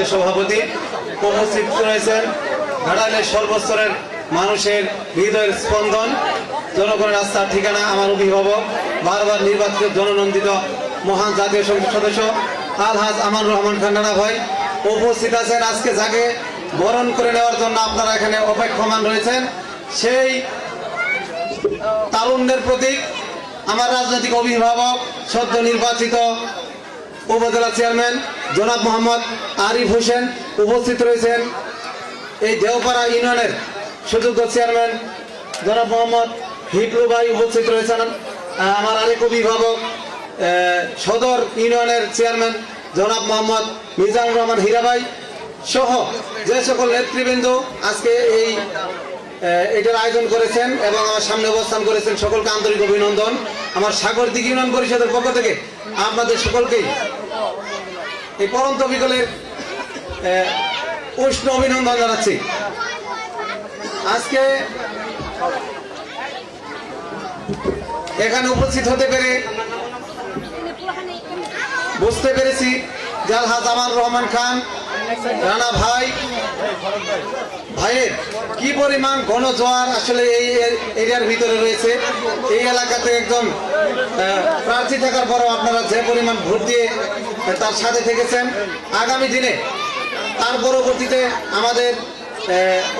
কেন্দ্রীয় সভাপতি উপস্থিত রয়েছেন ঘাটালের সর্বস্তরের মানুষের হৃদয়ের স্পন্দন, জনগণের রাস্তার ঠিকানা আমার অভিভাবক, বারবার নির্বাচিত জননন্দিত মহান জাতীয় সংসদ সদস্য আলহাজ আমান রহমান খান রানা ভাই উপস্থিত আছেন আজকে যাকে বরণ করে নেওয়ার জন্য আপনারা এখানে অপেক্ষমান রয়েছেন। সেই তারুণ্যের প্রতীক, আমার রাজনৈতিক অভিভাবক, সদ্য নির্বাচিত উপজেলা চেয়ারম্যান জনাব মোহাম্মদ আরিফ হোসেন উপস্থিত রয়েছেন। এই দেওপাড়া ইউনিয়নের সুযোগ্য চেয়ারম্যান জনাব মোহাম্মদ হিটলু ভাই উপস্থিত রয়েছেন। আমার আরেক অভিভাবক সদর ইউনিয়নের চেয়ারম্যান জনাব মোহাম্মদ মিজানুর রহমান হীরা ভাই সহ যে সকল নেতৃবৃন্দ আজকে এই এটার আয়োজন করেছেন এবং আমার সামনে অবস্থান করেছেন, সকলকে আন্তরিক অভিনন্দন। আমার সাগরদিক ইউনিয়ন পরিষদের পক্ষ থেকে আপনাদের সকলকেই এই পরন্ত বিকলের উষ্ণ অভিনন্দন জানাচ্ছি। আজকে এখানে উপস্থিত হতে পেরে বুঝতে পেরেছি জালহাজ আমার রহমান খান, রানা ভাই ভাইয়ের, কি পরিমাণ ঘন গণজোয়ার আসলে এই এরিয়ার ভিতরে রয়েছে? এই এলাকাতে একজন প্রার্থী থাকার পরও আপনারা যে পরিমাণ ভোট দিয়ে তার সাথে থেকেছেন, আগামী দিনে তার পরবর্তীতে আমাদের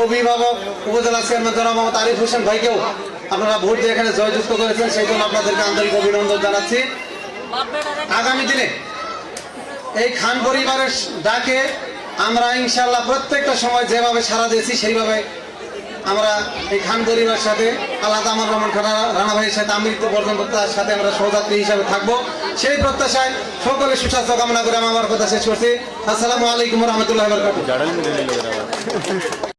অভিভাবক উপজেলা চেয়ারম্যান জনাব মোহাম্মদ আরিফ হোসেন ভাইকেও আপনারা ভোট দিয়ে এখানে জয়যুক্ত করেছেন, সেই জন্য আপনাদেরকে আন্তরিক অভিনন্দন জানাচ্ছি। আগামী দিনে এই খান পরিবারের ডাকে আমরা ইনশাল্লাহ প্রত্যেকটা সময় যেভাবে সারা দিয়েছি, সেইভাবে আমরা এই খান পরিবারের সাথে, আল্লাহ আমার রহমান খান রানা ভাইয়ের সাথে আমৃত্যু বর্জন প্রত্যাশার সাথে আমরা সহযাত্রী হিসাবে থাকব। সেই প্রত্যাশায় সকলে সুস্বাস্থ্য কামনা করে আমার কথা শেষ করছি। আসসালামু আলাইকুম রহমতুল্লাহ